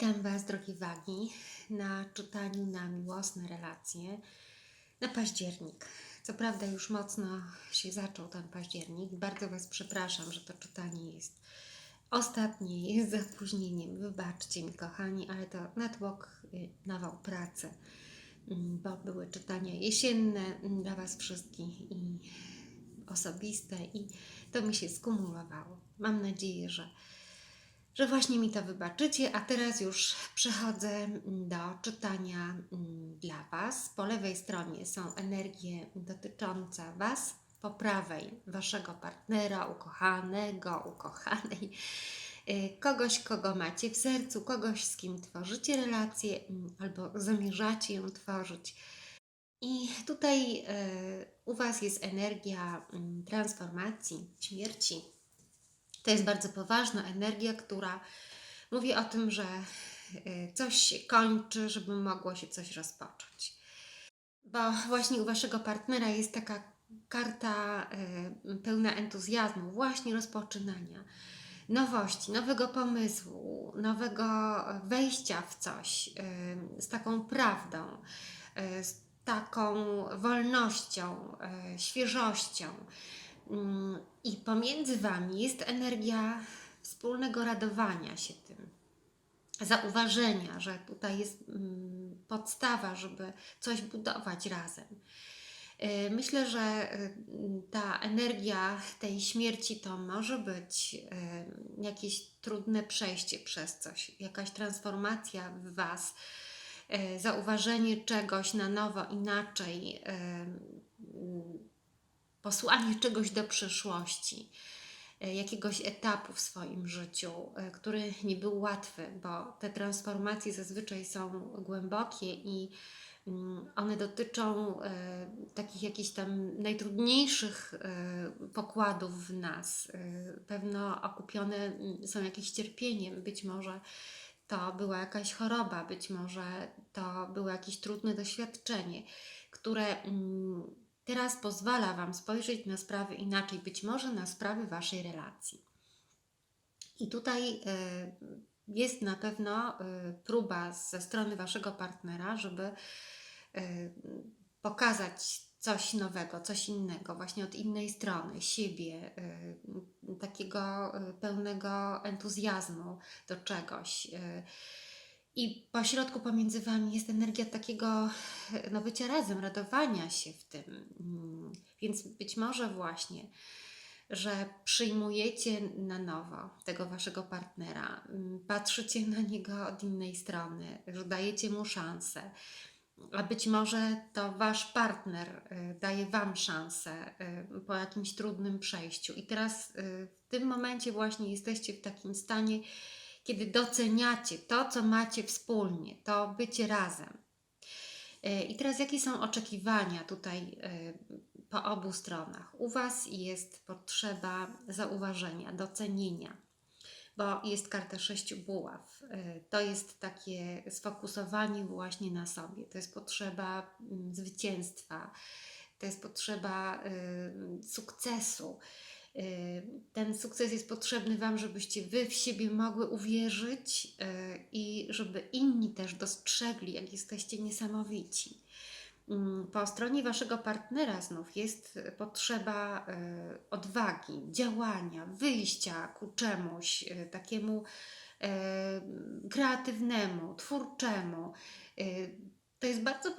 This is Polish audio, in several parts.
Witam Was, drogie wagi, na czytaniu na miłosne relacje na październik. Co prawda, już mocno się zaczął ten październik. Bardzo Was przepraszam, że to czytanie jest ostatnie, jest z zapóźnieniem. Wybaczcie mi, kochani, ale to natłok, y, nawał pracy, mm, bo były czytania jesienne mm, dla Was wszystkich i osobiste, i to mi się skumulowało. Mam nadzieję, że że właśnie mi to wybaczycie, a teraz już przechodzę do czytania mm, dla Was. Po lewej stronie są energie dotyczące Was, po prawej Waszego partnera, ukochanego, ukochanej, y, kogoś, kogo macie w sercu, kogoś, z kim tworzycie relację mm, albo zamierzacie ją tworzyć. I tutaj y, u Was jest energia mm, transformacji, śmierci, to jest bardzo poważna energia, która mówi o tym, że y, coś się kończy, żeby mogło się coś rozpocząć. Bo właśnie u waszego partnera jest taka karta y, pełna entuzjazmu, właśnie rozpoczynania, nowości, nowego pomysłu, nowego wejścia w coś, y, z taką prawdą, z taką wolnością, świeżością. Mm, I pomiędzy Wami jest energia wspólnego radowania się tym, zauważenia, że tutaj jest mm, podstawa, żeby coś budować razem. Y, myślę, że y, ta energia tej śmierci to może być y, jakieś trudne przejście przez coś, jakaś transformacja w Was, zauważenie czegoś na nowo, inaczej posłanie czegoś do przyszłości, e, jakiegoś etapu w swoim życiu, e, który nie był łatwy, bo te transformacje zazwyczaj są głębokie i mm, one dotyczą e, takich jakichś tam najtrudniejszych pokładów w nas. Pewno okupione mm, są jakimś cierpieniem, być może to była jakaś choroba, być może to było jakieś trudne doświadczenie, które mm, teraz pozwala Wam spojrzeć na sprawy inaczej, być może na sprawy Waszej relacji. I tutaj y, jest na pewno y, próba ze strony Waszego partnera, żeby y, pokazać coś nowego, coś innego, właśnie od innej strony, siebie, takiego pełnego entuzjazmu do czegoś. I pośrodku pomiędzy Wami jest energia takiego no, bycia razem, radowania się w tym. Więc być może właśnie, że przyjmujecie na nowo tego Waszego partnera, patrzycie na niego od innej strony, że dajecie mu szansę. A być może to Wasz partner y, daje Wam szansę y, po jakimś trudnym przejściu. I teraz y, w tym momencie właśnie jesteście w takim stanie, kiedy doceniacie to, co macie wspólnie, to bycie razem. E, I teraz jakie są oczekiwania tutaj e, po obu stronach? U Was jest potrzeba zauważenia, docenienia, bo jest karta sześciu buław. E, to jest takie sfokusowanie właśnie na sobie. To jest potrzeba mm, zwycięstwa, to jest potrzeba sukcesu Y, ten sukces jest potrzebny Wam, żebyście Wy w siebie mogły uwierzyć y, i żeby inni też dostrzegli, jak jesteście niesamowici. Mm, po stronie Waszego partnera znów jest potrzeba y, odwagi, działania, wyjścia ku czemuś takiemu kreatywnemu, twórczemu. To jest bardzo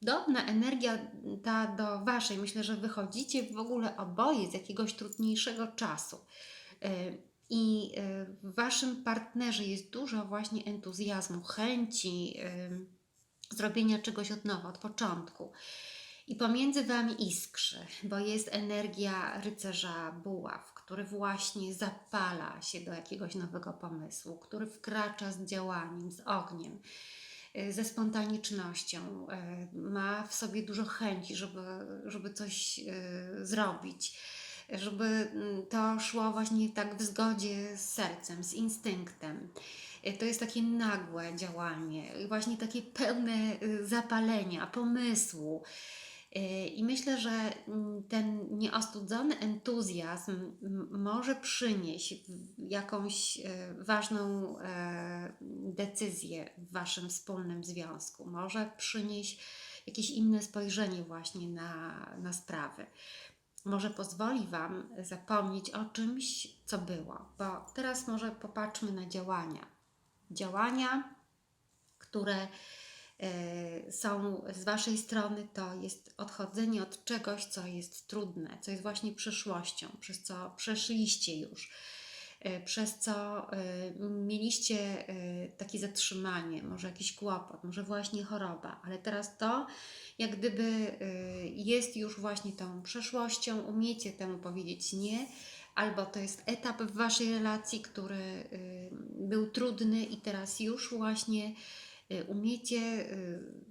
podobna energia ta do Waszej. Myślę, że wychodzicie w ogóle oboje z jakiegoś trudniejszego czasu. Y, I y, w Waszym partnerze jest dużo właśnie entuzjazmu, chęci y, zrobienia czegoś od nowa, od początku. I pomiędzy Wami iskrzy, bo jest energia rycerza buław, który właśnie zapala się do jakiegoś nowego pomysłu, który wkracza z działaniem, z ogniem. Y, ze spontanicznością, y, ma w sobie dużo chęci, żeby, żeby coś y, zrobić, żeby mm, to szło właśnie tak w zgodzie z sercem, z instynktem. To jest takie nagłe działanie, właśnie takie pełne zapalenia, pomysłu. E, I myślę, że mm, ten nieostudzony entuzjazm może przynieść jakąś e, ważną e, decyzję w waszym wspólnym związku. Może przynieść jakieś inne spojrzenie właśnie na, na sprawy. Może pozwoli wam zapomnieć o czymś, co było. Bo teraz może popatrzmy na działania. Działania, które są z Waszej strony, to jest odchodzenie od czegoś, co jest trudne, co jest właśnie przeszłością, przez co przeszliście już, e, przez co e, mieliście e, takie zatrzymanie, może jakiś kłopot, może właśnie choroba, ale teraz to jak gdyby e, jest już właśnie tą przeszłością, umiecie temu powiedzieć nie, albo to jest etap w Waszej relacji, który był trudny i teraz już właśnie umiecie y,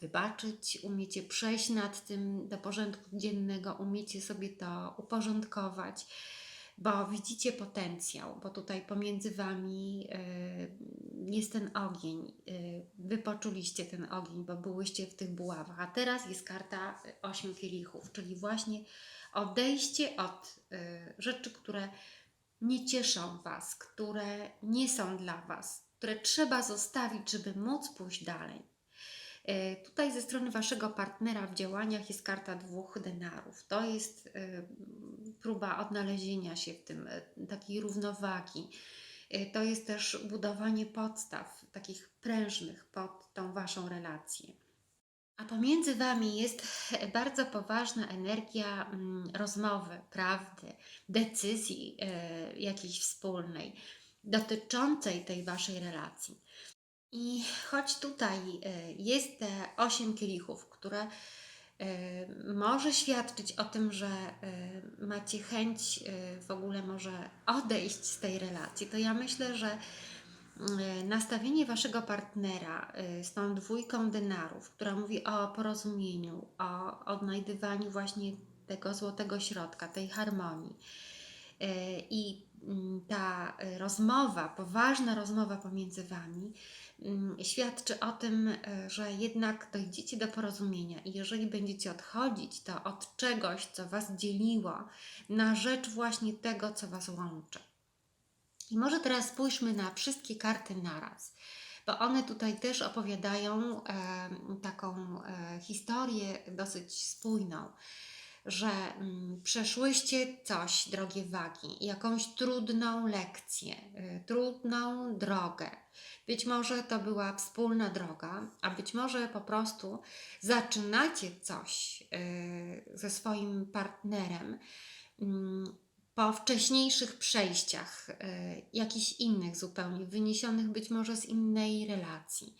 wybaczyć, umiecie przejść nad tym do porządku dziennego, umiecie sobie to uporządkować, bo widzicie potencjał, bo tutaj pomiędzy Wami y, jest ten ogień. y, Wy poczuliście ten ogień, bo byłyście w tych buławach, a teraz jest karta y, ośmiu kielichów, czyli właśnie odejście od y, rzeczy, które nie cieszą Was, które nie są dla Was, które trzeba zostawić, żeby móc pójść dalej. E, Tutaj ze strony Waszego partnera w działaniach jest karta dwóch denarów. To jest e, próba odnalezienia się w tym, e, takiej równowagi. To jest też budowanie podstaw, takich prężnych pod tą Waszą relację. A pomiędzy Wami jest bardzo poważna energia mm, rozmowy, prawdy, decyzji jakiejś wspólnej, dotyczącej tej Waszej relacji. I choć tutaj e, jest te osiem kielichów, które e, może świadczyć o tym, że e, macie chęć w ogóle może odejść z tej relacji, to ja myślę, że nastawienie waszego partnera z tą dwójką denarów, która mówi o porozumieniu, o odnajdywaniu właśnie tego złotego środka, tej harmonii. I ta e, rozmowa, poważna rozmowa pomiędzy wami, mm, świadczy o tym, e, że jednak dojdziecie do porozumienia i jeżeli będziecie odchodzić, to od czegoś, co was dzieliło, na rzecz właśnie tego, co was łączy. I może teraz spójrzmy na wszystkie karty naraz, bo one tutaj też opowiadają e, taką e, historię dosyć spójną, że mm, przeszłyście coś, drogie wagi, jakąś trudną lekcję, y, trudną drogę. Być może to była wspólna droga, a być może po prostu zaczynacie coś y, ze swoim partnerem mm, po wcześniejszych przejściach, y, jakichś innych zupełnie, wyniesionych być może z innej relacji.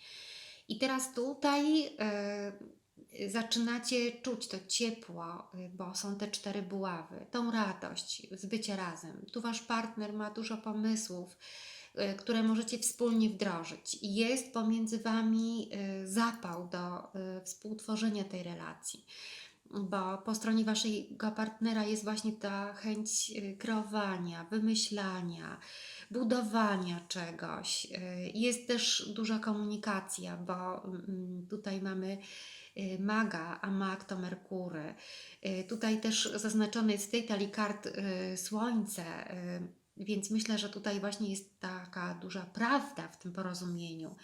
I teraz tutaj zaczynacie czuć to ciepło, y, bo są te cztery buławy, tą radość z bycia razem. Tu wasz partner ma dużo pomysłów, y, które możecie wspólnie wdrożyć. Jest pomiędzy wami y, zapał do współtworzenia tej relacji. Bo po stronie waszego partnera jest właśnie ta chęć kreowania, wymyślania, budowania czegoś. Jest też duża komunikacja, bo mm, tutaj mamy maga, a mag to Merkury. Y, Tutaj też zaznaczone jest w tej talii kart y, Słońce, y, więc myślę, że tutaj właśnie jest taka duża prawda w tym porozumieniu.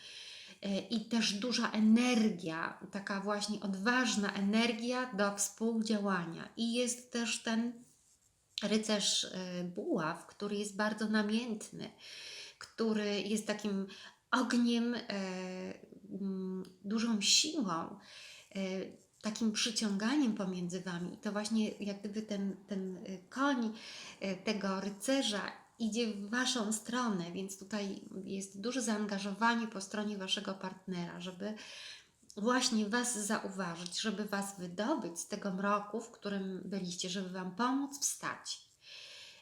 Y, I też duża energia, taka właśnie odważna energia do współdziałania. I jest też ten rycerz y, buław, który jest bardzo namiętny, który jest takim ogniem, dużą siłą, takim przyciąganiem pomiędzy wami. I to właśnie jak gdyby ten, ten y, koń e, tego rycerza idzie w waszą stronę, więc tutaj jest duże zaangażowanie po stronie waszego partnera, żeby właśnie was zauważyć, żeby was wydobyć z tego mroku, w którym byliście, żeby wam pomóc wstać.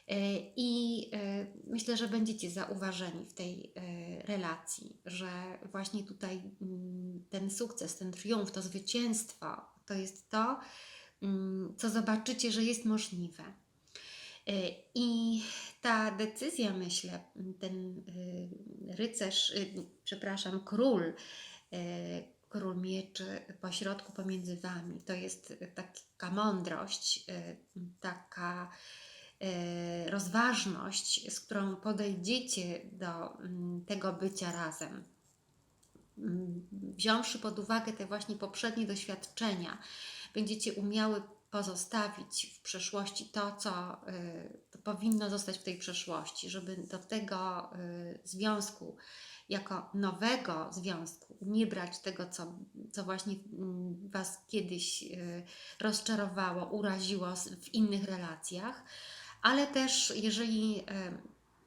E, I e, myślę, że będziecie zauważeni w tej e, relacji, że właśnie tutaj mm, ten sukces, ten triumf, to zwycięstwo to jest to, mm, co zobaczycie, że jest możliwe. I ta decyzja, myślę, ten rycerz, przepraszam, król, król mieczy pośrodku pomiędzy wami. To jest taka mądrość, taka rozważność, z którą podejdziecie do mm, tego bycia razem. Mm, Wziąwszy pod uwagę te właśnie poprzednie doświadczenia, będziecie umiały pozostawić w przeszłości to, co to powinno zostać w tej przeszłości, żeby do tego y, związku, jako nowego związku, nie brać tego, co, co właśnie mm, Was kiedyś rozczarowało, uraziło w innych relacjach, ale też jeżeli y,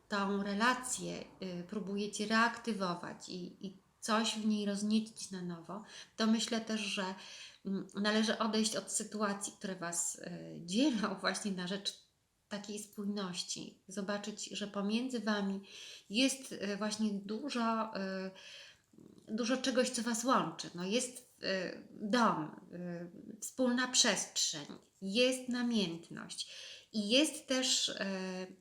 tą relację y, próbujecie reaktywować i, i coś w niej rozniecić na nowo, to myślę też, że mm, należy odejść od sytuacji, które Was y, dzielą właśnie na rzecz takiej spójności. Zobaczyć, że pomiędzy Wami jest właśnie dużo, dużo czegoś, co Was łączy. No jest dom, wspólna przestrzeń, jest namiętność. I jest też, y,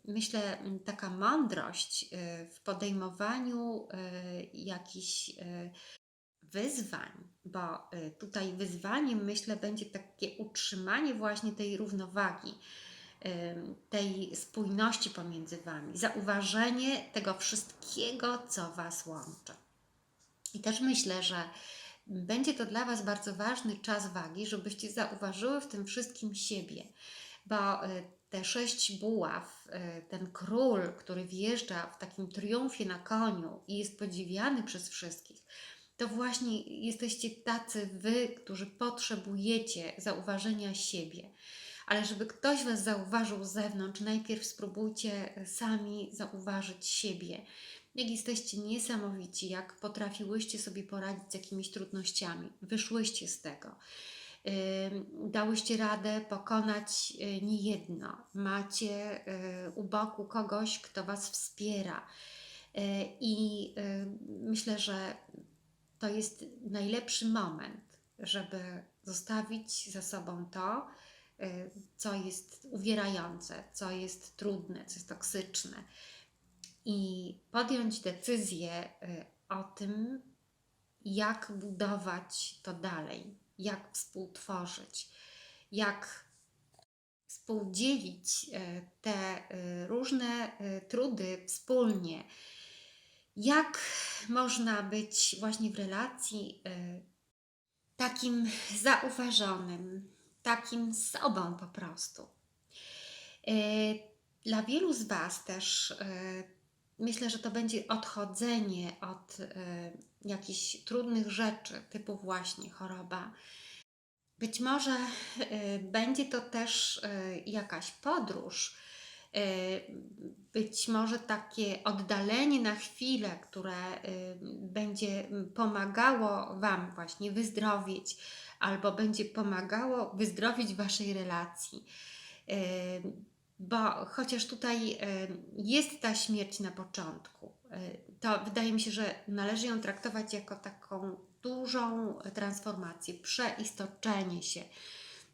myślę, taka mądrość y, w podejmowaniu y, jakichś wyzwań, bo tutaj wyzwaniem myślę będzie takie utrzymanie właśnie tej równowagi, tej spójności pomiędzy Wami, zauważenie tego wszystkiego, co Was łączy. I też myślę, że będzie to dla Was bardzo ważny czas wagi, żebyście zauważyły w tym wszystkim siebie, bo te sześć buław, y, ten król, który wjeżdża w takim triumfie na koniu i jest podziwiany przez wszystkich, to właśnie jesteście tacy Wy, którzy potrzebujecie zauważenia siebie. Ale żeby ktoś Was zauważył z zewnątrz, najpierw spróbujcie sami zauważyć siebie. Jak jesteście niesamowici, jak potrafiłyście sobie poradzić z jakimiś trudnościami, wyszłyście z tego. Ym, Dałyście radę pokonać y, niejedno. Macie y, u boku kogoś, kto Was wspiera. Y, I y, myślę, że to jest najlepszy moment, żeby zostawić za sobą to, y, co jest uwierające, co jest trudne, co jest toksyczne i podjąć decyzję y, o tym, jak budować to dalej, jak współtworzyć, jak współdzielić y, te y, różne y, trudy wspólnie, jak można być właśnie w relacji takim zauważonym, takim sobą po prostu. Dla wielu z Was też myślę, że to będzie odchodzenie od jakichś trudnych rzeczy, typu właśnie choroba. Być może y, będzie to też y, jakaś podróż, y, być może takie oddalenie na chwilę, które będzie pomagało Wam właśnie wyzdrowieć, albo będzie pomagało wyzdrowić Waszej relacji. Bo chociaż tutaj jest ta śmierć na początku, to wydaje mi się, że należy ją traktować jako taką dużą transformację, przeistoczenie się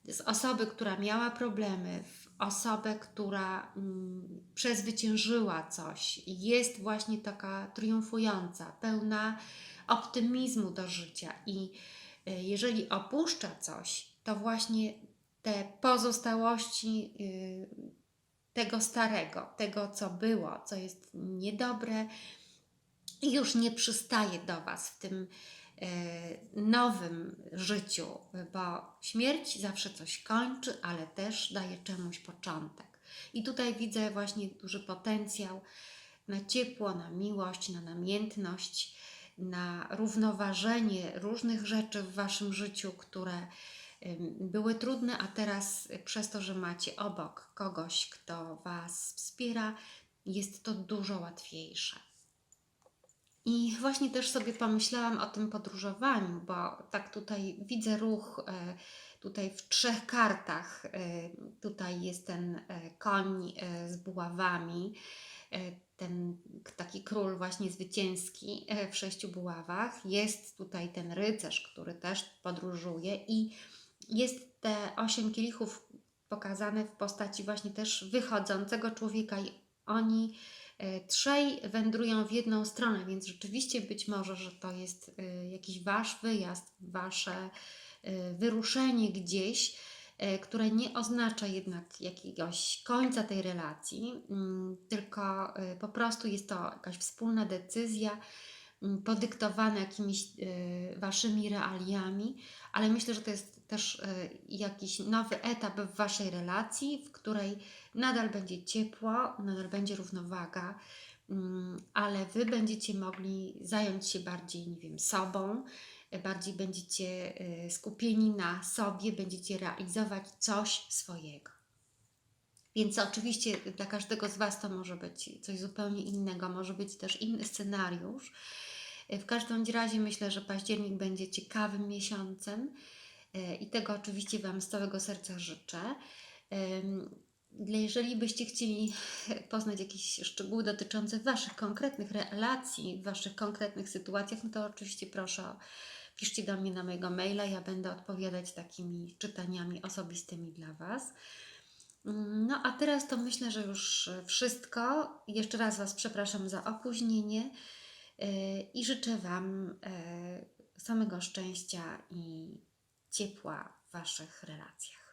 z osoby, która miała problemy, w osobę, która mm, przezwyciężyła coś, jest właśnie taka triumfująca, pełna optymizmu do życia. I y, jeżeli opuszcza coś, to właśnie te pozostałości y, tego starego, tego co było, co jest niedobre, już nie przystaje do Was w tym e, nowym życiu, bo śmierć zawsze coś kończy, ale też daje czemuś początek. I tutaj widzę właśnie duży potencjał na ciepło, na miłość, na namiętność, na równoważenie różnych rzeczy w Waszym życiu, które były trudne, a teraz przez to, że macie obok kogoś, kto Was wspiera, jest to dużo łatwiejsze. I właśnie też sobie pomyślałam o tym podróżowaniu, bo tak tutaj widzę ruch e, tutaj w trzech kartach. e, Tutaj jest ten e, koń z buławami, ten taki król właśnie zwycięski w sześciu buławach. Jest tutaj ten rycerz, który też podróżuje i jest te osiem kielichów pokazane w postaci właśnie też wychodzącego człowieka i oni Trzej wędrują w jedną stronę, więc rzeczywiście być może, że to jest e, jakiś wasz wyjazd, wasze e, wyruszenie gdzieś, e, które nie oznacza jednak jakiegoś końca tej relacji, mm, tylko e, po prostu jest to jakaś wspólna decyzja mm, podyktowana jakimiś e, waszymi realiami, ale myślę, że to jest też e, jakiś nowy etap w waszej relacji, w której nadal będzie ciepło, nadal będzie równowaga, mm, ale wy będziecie mogli zająć się bardziej, nie wiem, sobą, e, bardziej będziecie e, skupieni na sobie, będziecie realizować coś swojego. Więc oczywiście dla każdego z Was to może być coś zupełnie innego, może być też inny scenariusz. W każdym razie myślę, że październik będzie ciekawym miesiącem i tego oczywiście Wam z całego serca życzę. Jeżeli byście chcieli poznać jakieś szczegóły dotyczące Waszych konkretnych relacji, Waszych konkretnych sytuacjach, no to oczywiście proszę, piszcie do mnie na mojego maila. Ja będę odpowiadać takimi czytaniami osobistymi dla Was. No a teraz to myślę, że już e, wszystko. Jeszcze raz Was przepraszam za opóźnienie e, i życzę Wam e, samego szczęścia i ciepła w Waszych relacjach.